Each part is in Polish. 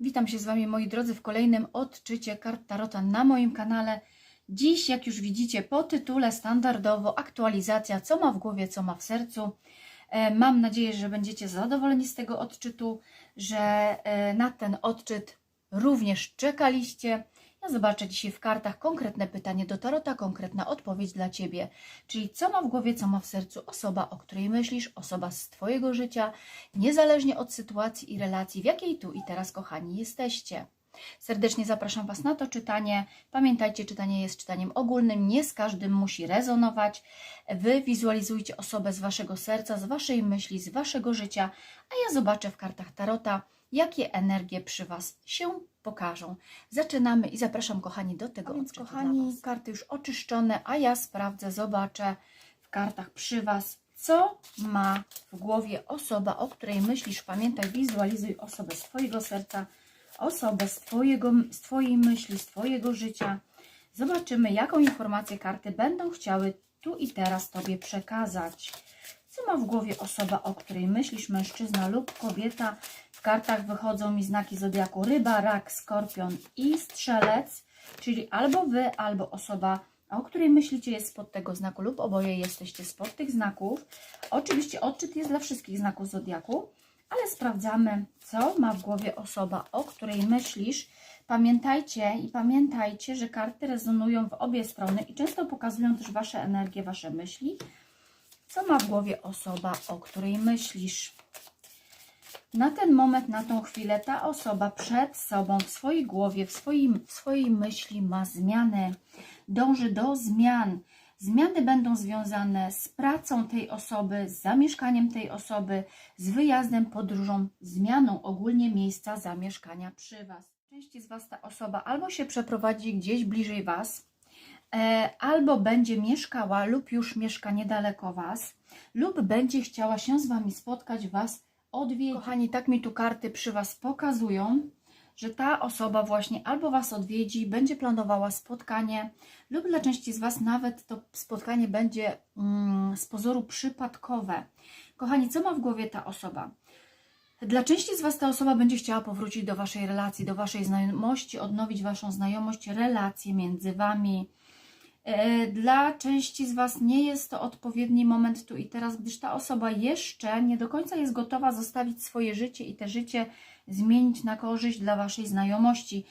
Witam się z Wami, moi drodzy, w kolejnym odczycie kart Tarota na moim kanale. Dziś, jak już widzicie po tytule, standardowo aktualizacja, co ma w głowie, co ma w sercu. E, Mam nadzieję, że będziecie zadowoleni z tego odczytu, że e, na ten odczyt również czekaliście. Ja zobaczę dzisiaj w kartach konkretne pytanie do Tarota, konkretna odpowiedź dla Ciebie. Czyli co ma w głowie, co ma w sercu osoba, o której myślisz, osoba z Twojego życia, niezależnie od sytuacji i relacji, w jakiej tu i teraz, kochani, jesteście. Serdecznie zapraszam Was na to czytanie. Pamiętajcie, czytanie jest czytaniem ogólnym, nie z każdym musi rezonować. Wy wizualizujcie osobę z Waszego serca, z Waszej myśli, z Waszego życia, a ja zobaczę w kartach Tarota, jakie energie przy Was się pokażą. Zaczynamy i zapraszam, kochani, do tego. Więc, kochani, karty już oczyszczone, a ja sprawdzę, zobaczę w kartach przy Was, co ma w głowie osoba, o której myślisz. Pamiętaj, wizualizuj osobę z Twojego serca, osobę z, twojego, z Twojej myśli, z Twojego życia. Zobaczymy, jaką informację karty będą chciały tu i teraz Tobie przekazać. Co ma w głowie osoba, o której myślisz, mężczyzna lub kobieta? W kartach wychodzą mi znaki zodiaku ryba, rak, skorpion i strzelec, czyli albo Wy, albo osoba, o której myślicie jest spod tego znaku lub oboje jesteście spod tych znaków. Oczywiście odczyt jest dla wszystkich znaków zodiaku, ale sprawdzamy, co ma w głowie osoba, o której myślisz. Pamiętajcie i pamiętajcie, że karty rezonują w obie strony i często pokazują też Wasze energie, Wasze myśli. Co ma w głowie osoba, o której myślisz? Na ten moment, na tą chwilę ta osoba przed sobą, w swojej głowie, w, swoim, w swojej myśli ma zmianę, dąży do zmian. Zmiany będą związane z pracą tej osoby, z zamieszkaniem tej osoby, z wyjazdem, podróżą, zmianą ogólnie miejsca zamieszkania przy Was. Części z Was ta osoba albo się przeprowadzi gdzieś bliżej Was, e, albo będzie mieszkała lub już mieszka niedaleko Was, lub będzie chciała się z Wami spotkać, Was odwiedzić. Kochani, tak mi tu karty przy Was pokazują, że ta osoba właśnie albo Was odwiedzi, będzie planowała spotkanie, lub dla części z Was nawet to spotkanie będzie mm, z pozoru przypadkowe. Kochani, co ma w głowie ta osoba? Dla części z Was ta osoba będzie chciała powrócić do Waszej relacji, do Waszej znajomości, odnowić Waszą znajomość, relacje między Wami. E, Dla części z Was nie jest to odpowiedni moment tu i teraz, gdyż ta osoba jeszcze nie do końca jest gotowa zostawić swoje życie i te życie zmienić na korzyść dla Waszej znajomości.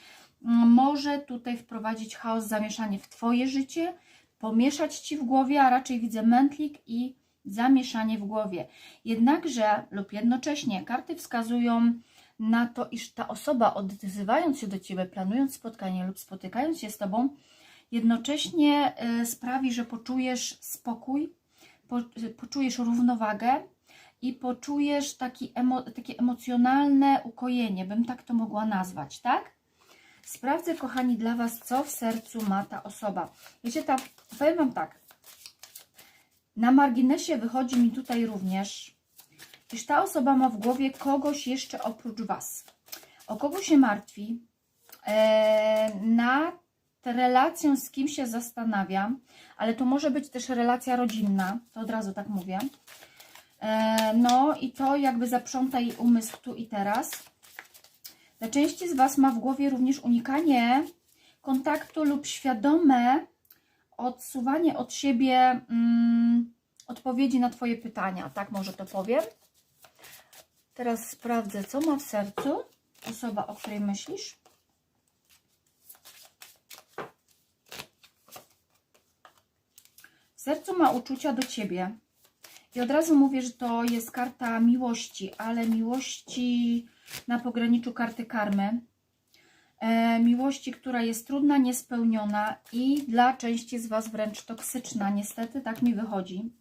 Mm, Może tutaj wprowadzić chaos, zamieszanie w Twoje życie, pomieszać Ci w głowie, a raczej widzę mętlik i zamieszanie w głowie. Jednakże lub jednocześnie karty wskazują na to, iż ta osoba odzywając się do Ciebie, planując spotkanie lub spotykając się z Tobą, jednocześnie y, sprawi, że poczujesz spokój, po, y, poczujesz równowagę i poczujesz taki emo, takie emocjonalne ukojenie, bym tak to mogła nazwać, tak? Sprawdzę, kochani, dla Was, co w sercu ma ta osoba. Wiecie, tak, powiem Wam tak. Na marginesie wychodzi mi tutaj również, iż ta osoba ma w głowie kogoś jeszcze oprócz Was. O kogo się martwi, e, nad relacją z kim się zastanawiam, ale to może być też relacja rodzinna, to od razu tak mówię. E, no i to jakby zaprząta jej umysł tu i teraz. Dla części z Was ma w głowie również unikanie kontaktu lub świadome odsuwanie od siebie mm, odpowiedzi na Twoje pytania. Tak może to powiem. Teraz sprawdzę, co ma w sercu osoba, o której myślisz. W sercu ma uczucia do Ciebie. I od razu mówię, że to jest karta miłości, ale miłości na pograniczu karty karmy. E, miłości, która jest trudna, niespełniona i dla części z Was wręcz toksyczna. Niestety tak mi wychodzi.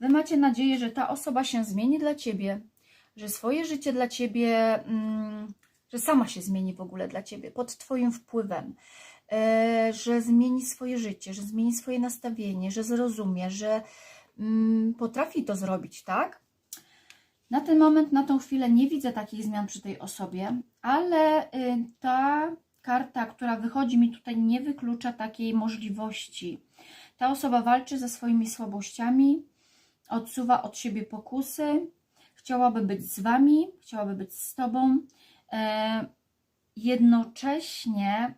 Wy macie nadzieję, że ta osoba się zmieni dla Ciebie, że swoje życie dla Ciebie, mm, że sama się zmieni w ogóle dla Ciebie, pod Twoim wpływem, że zmieni swoje życie, że zmieni swoje nastawienie, że zrozumie, że mm, potrafi to zrobić, tak? Na ten moment, na tą chwilę nie widzę takich zmian przy tej osobie, ale y, ta karta, która wychodzi mi tutaj, nie wyklucza takiej możliwości. Ta osoba walczy ze swoimi słabościami, odsuwa od siebie pokusy, chciałaby być z Wami, chciałaby być z Tobą. E, jednocześnie,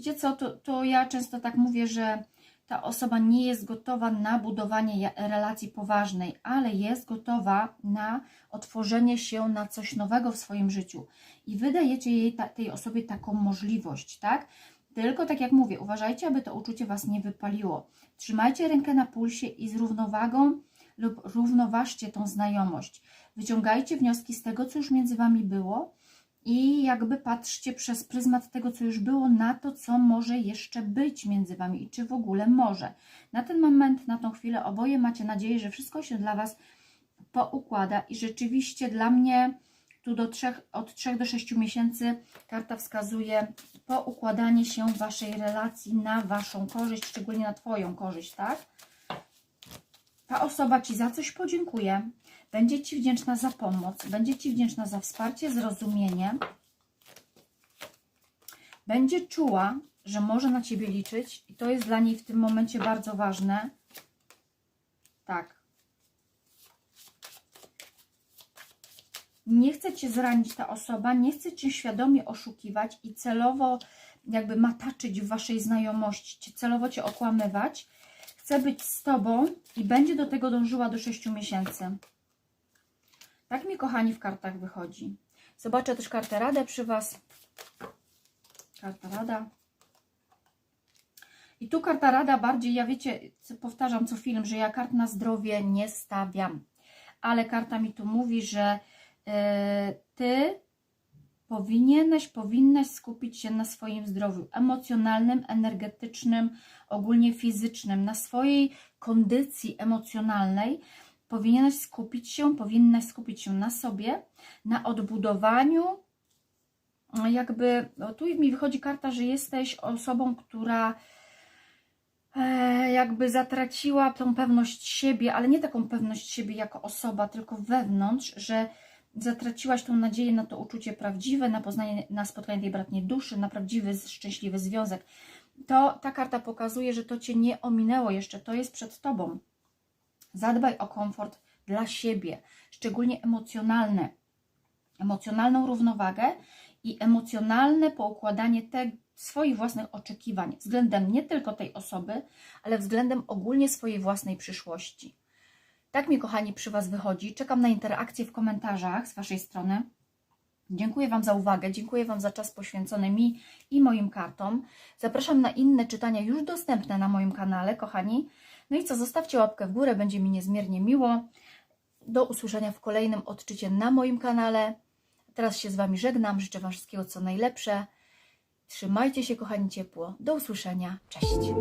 wiecie co, to, to ja często tak mówię, że ta osoba nie jest gotowa na budowanie relacji poważnej, ale jest gotowa na otworzenie się na coś nowego w swoim życiu. I wydajecie jej ta, tej osobie taką możliwość, tak? Tylko tak jak mówię, uważajcie, aby to uczucie Was nie wypaliło. Trzymajcie rękę na pulsie i z równowagą lub równoważcie tą znajomość. Wyciągajcie wnioski z tego, co już między Wami było i jakby patrzcie przez pryzmat tego, co już było, na to, co może jeszcze być między Wami i czy w ogóle może. Na ten moment, na tą chwilę oboje macie nadzieję, że wszystko się dla Was poukłada i rzeczywiście dla mnie tu do trzech, od 3 do 6 miesięcy karta wskazuje poukładanie się Waszej relacji na Waszą korzyść, szczególnie na Twoją korzyść, tak? Ta osoba Ci za coś podziękuje, będzie Ci wdzięczna za pomoc, będzie Ci wdzięczna za wsparcie, zrozumienie, będzie czuła, że może na Ciebie liczyć i to jest dla niej w tym momencie bardzo ważne. Tak. Nie chce Cię zranić ta osoba, nie chce Cię świadomie oszukiwać i celowo jakby mataczyć w Waszej znajomości, celowo Cię okłamywać. Chce być z Tobą i będzie do tego dążyła do 6 miesięcy. Tak mi, kochani, w kartach wychodzi. Zobaczę też kartę Radę przy Was. Karta Rada. I tu karta Rada bardziej, ja wiecie, powtarzam co film, że ja kart na zdrowie nie stawiam. Ale karta mi tu mówi, że e, Ty powinieneś, powinnaś skupić się na swoim zdrowiu emocjonalnym, energetycznym, ogólnie fizycznym, na swojej kondycji emocjonalnej. Powinieneś skupić się, powinnaś skupić się na sobie, na odbudowaniu. Jakby, no tu mi wychodzi karta, że jesteś osobą, która e, jakby zatraciła tą pewność siebie, ale nie taką pewność siebie jako osoba, tylko wewnątrz, że zatraciłaś tą nadzieję na to uczucie prawdziwe, na poznanie, na spotkanie tej bratniej duszy, na prawdziwy, szczęśliwy związek. To ta karta pokazuje, że to Cię nie ominęło jeszcze, to jest przed Tobą. Zadbaj o komfort dla siebie, szczególnie emocjonalny, emocjonalną równowagę i emocjonalne poukładanie swoich własnych oczekiwań względem nie tylko tej osoby, ale względem ogólnie swojej własnej przyszłości. Tak mi, kochani, przy Was wychodzi. Czekam na interakcję w komentarzach z Waszej strony. Dziękuję Wam za uwagę, dziękuję Wam za czas poświęcony mi i moim kartom. Zapraszam na inne czytania już dostępne na moim kanale, kochani. No i co, zostawcie łapkę w górę, będzie mi niezmiernie miło. Do usłyszenia w kolejnym odczycie na moim kanale. Teraz się z Wami żegnam, życzę Wam wszystkiego co najlepsze. Trzymajcie się, kochani, ciepło. Do usłyszenia. Cześć.